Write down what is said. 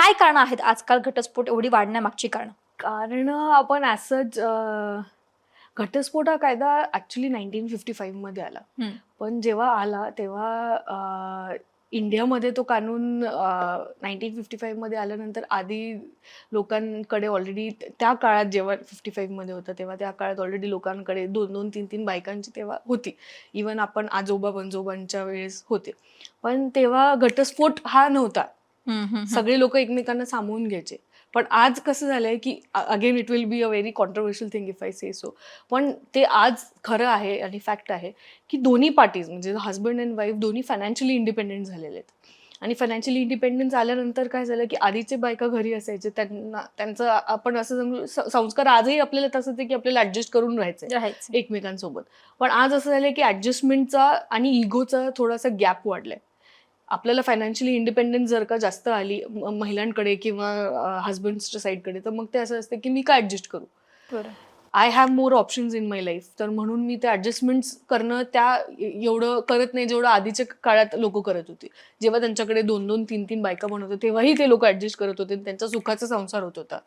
काय कारण आहेत आजकाल घटस्फोट एवढी वाढण्यामागची कारण? कारण आपण ॲसच घटस्फोट हा कायदा ॲक्च्युली नाईन्टीन फिफ्टी फाईव्हमध्ये आला. पण जेव्हा आला तेव्हा इंडियामध्ये तो कानून नाईन्टीन फिफ्टी फाईव्हमध्ये आल्यानंतर आधी लोकांकडे ऑलरेडी त्या काळात जेव्हा फिफ्टी फाईव्हमध्ये होतं तेव्हा त्या काळात ऑलरेडी लोकांकडे दोन दोन तीन तीन बायकांची तेव्हा होती. इवन आपण आजोबा पंजोबांच्या वेळेस होते. पण तेव्हा घटस्फोट हा नव्हता. सगळे लोक एकमेकांना सामावून घ्यायचे. पण आज कसं झालंय की again it will be a very controversial thing if I say so पण ते आज खरं आहे आणि फॅक्ट आहे की दोन्ही पार्टीज म्हणजे हस्बंड अँड वाईफ दोन्ही फायनान्शियली इंडिपेंडेंट झालेले आहेत. आणि फायनान्शियली इंडिपेंडन्स आल्यानंतर काय झालं की आधीचे बायका घरी असायचे त्यांना त्यांचं आपण असं समजू संस्कार आजही आपल्याला तसंच आहे की आपल्याला ऍडजस्ट करून राहायचं राहायचं एकमेकांसोबत. पण आज असं झालंय की ऍडजस्टमेंटचा आणि इगोचा थोडासा गॅप वाढलाय. आपल्याला फायनान्शियली इंडिपेंडन्स जर का जास्त आली महिलांकडे किंवा हस्बंडच्या साईडकडे तर मग ते असं असतं की मी काय ऍडजस्ट करू? I have more options in my life तर म्हणून मी ते ऍडजस्टमेंट्स करणं त्या एवढं करत नाही जेवढं आधीच्या काळात लोक करत होते. जेव्हा त्यांच्याकडे दोन दोन तीन तीन बायका बनवत तेव्हाही ते लोक ऍडजस्ट करत होते त्यांचा सुखाचा संसार होत होता.